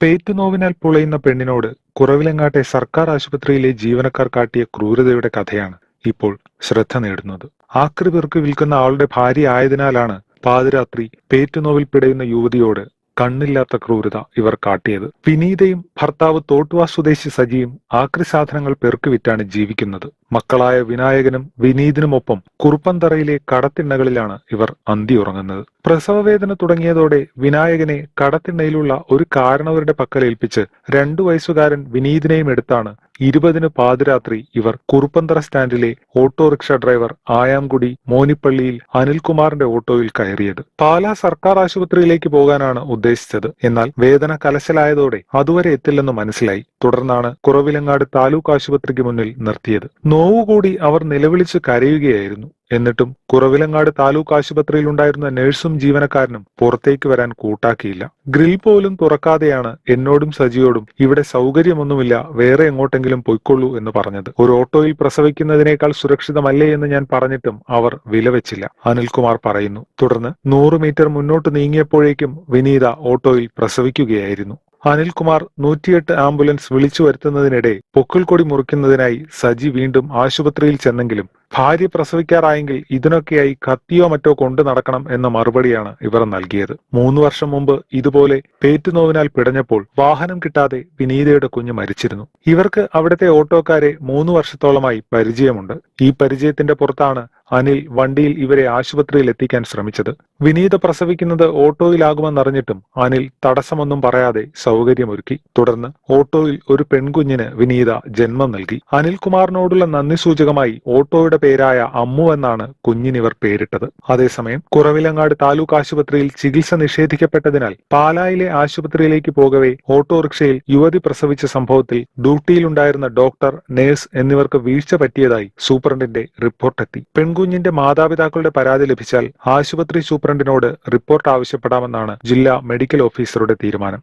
പേറ്റുനോവിനാൽ പുളയുന്ന പെണ്ണിനോട് കുറവിലങ്ങാട്ടെ സർക്കാർ ആശുപത്രിയിലെ ജീവനക്കാർ കാട്ടിയ ക്രൂരതയുടെ കഥയാണ് ഇപ്പോൾ ശ്രദ്ധ നേടുന്നത്. ആക്രി പേർക്ക് വിൽക്കുന്ന ആളുടെ ഭാര്യ ആയതിനാലാണ് പാതിരാത്രി പേറ്റുനോവിൽ പിടയുന്ന യുവതിയോട് കണ്ണില്ലാത്ത ക്രൂരത ഇവർ കാട്ടിയത്. വിനീതയും ഭർത്താവ് തോട്ടുവ സ്വദേശി സജിയും ആക്രി സാധനങ്ങൾ പെറുക്കി വിറ്റാണ് ജീവിക്കുന്നത്. മക്കളായ വിനായകനും വിനീതിനുമൊപ്പം കുറുപ്പന്തറയിലെ കടത്തിണ്ണകളിലാണ് ഇവർ അന്തിയുറങ്ങുന്നത് പ്രസവവേദന തുടങ്ങിയതോടെ വിനായകനെ കടത്തിണ്ണയിലുള്ള ഒരു കാരണവരുടെ പക്കലേൽപ്പിച്ച് രണ്ടു വയസ്സുകാരൻ വിനീതിനെയും എടുത്താണ് ഇരുപതിന് പാതിരാത്രി ഇവർ കുറുപ്പന്തറ സ്റ്റാൻഡിലെ ഓട്ടോറിക്ഷ ഡ്രൈവർ ആയാംകുടി മോനിപ്പള്ളിയിൽ അനിൽകുമാറിന്റെ ഓട്ടോയിൽ കയറിയത്. പാലാ സർക്കാർ ആശുപത്രിയിലേക്ക് പോകാനാണ് ഉദ്ദേശിച്ചത്. എന്നാൽ വേദന കലശലായതോടെ അതുവരെ എത്തില്ലെന്ന് മനസ്സിലായി. തുടർന്നാണ് കുറവിലങ്ങാട് താലൂക്ക് ആശുപത്രിക്ക് മുന്നിൽ നിർത്തിയത്. നോവുകൂടി അവർ നിലവിളിച്ച് കരയുകയായിരുന്നു. എന്നിട്ടും കുറവിലങ്ങാട് താലൂക്ക് ആശുപത്രിയിൽ ഉണ്ടായിരുന്ന നഴ്സും ജീവനക്കാരനും പുറത്തേക്ക് വരാൻ കൂട്ടാക്കിയില്ല. ഗ്രിൽ പോലും തുറക്കാതെയാണ് എന്നോടും സജിയോടും ഇവിടെ സൗകര്യമൊന്നുമില്ല വേറെ എങ്ങോട്ടെങ്കിലും പൊയ്ക്കൊള്ളൂ എന്ന് പറഞ്ഞത്. ഒരു ഓട്ടോയിൽ പ്രസവിക്കുന്നതിനേക്കാൾ സുരക്ഷിതമല്ലേ എന്ന് ഞാൻ പറഞ്ഞിട്ടും അവർ വിലവെച്ചില്ല അനിൽകുമാർ പറയുന്നു. തുടർന്ന് നൂറ് മീറ്റർ മുന്നോട്ട് നീങ്ങിയപ്പോഴേക്കും വിനീത ഓട്ടോയിൽ പ്രസവിക്കുകയായിരുന്നു. അനിൽകുമാർ നൂറ്റിയെട്ട് ആംബുലൻസ് വിളിച്ചു വരുത്തുന്നതിനിടെ പൊക്കിൾക്കൊടി മുറിക്കുന്നതിനായി സജി വീണ്ടും ആശുപത്രിയിൽ ചെന്നെങ്കിലും ഭാര്യ പ്രസവിക്കാറായെങ്കിൽ ഇതിനൊക്കെയായി കത്തിയോ മറ്റോ കൊണ്ടു നടക്കണം എന്ന മറുപടിയാണ് ഇവർ നൽകിയത്. മൂന്ന് വർഷം മുമ്പ് ഇതുപോലെ പേറ്റുനോവിനാൽ പിടഞ്ഞപ്പോൾ വാഹനം കിട്ടാതെ വിനീതയുടെ കുഞ്ഞ് മരിച്ചിരുന്നു. ഇവർക്ക് അവിടുത്തെ ഓട്ടോക്കാരെ മൂന്ന് വർഷത്തോളമായി പരിചയമുണ്ട്. ഈ പരിചയത്തിന്റെ പുറത്താണ് അനിൽ വണ്ടിയിൽ ഇവരെ ആശുപത്രിയിൽ എത്തിക്കാൻ ശ്രമിച്ചത്. വിനീത പ്രസവിക്കുന്നത് ഓട്ടോയിലാകുമെന്നറിഞ്ഞിട്ടും അനിൽ തടസ്സമൊന്നും പറയാതെ സൗകര്യമൊരുക്കി. തുടർന്ന് ഓട്ടോയിൽ ഒരു പെൺകുഞ്ഞിന് വിനീത ജന്മം നൽകി. അനിൽകുമാറിനോടുള്ള നന്ദി സൂചകമായി ഓട്ടോയുടെ പേരായ അമ്മു എന്നാണ് കുഞ്ഞിനിവർ പേരിട്ടത്. അതേസമയം കുറവിലങ്ങാട് താലൂക്ക് ആശുപത്രിയിൽ ചികിത്സ നിഷേധിക്കപ്പെട്ടതിനാൽ പാലായിലെ ആശുപത്രിയിലേക്ക് പോകവെ ഓട്ടോറിക്ഷയിൽ യുവതി പ്രസവിച്ച സംഭവത്തിൽ ഡ്യൂട്ടിയിലുണ്ടായിരുന്ന ഡോക്ടർ നേഴ്സ് എന്നിവർക്ക് വീഴ്ച പറ്റിയതായി സൂപ്രണ്ടിന്റെ റിപ്പോർട്ടെത്തി. പെൺകുഞ്ഞിന്റെ മാതാപിതാക്കളുടെ പരാതി ലഭിച്ചാൽ ആശുപത്രി സൂപ്രണ്ടിനോട് റിപ്പോർട്ട് ആവശ്യപ്പെടാമെന്നാണ് ജില്ലാ മെഡിക്കൽ ഓഫീസറുടെ തീരുമാനം.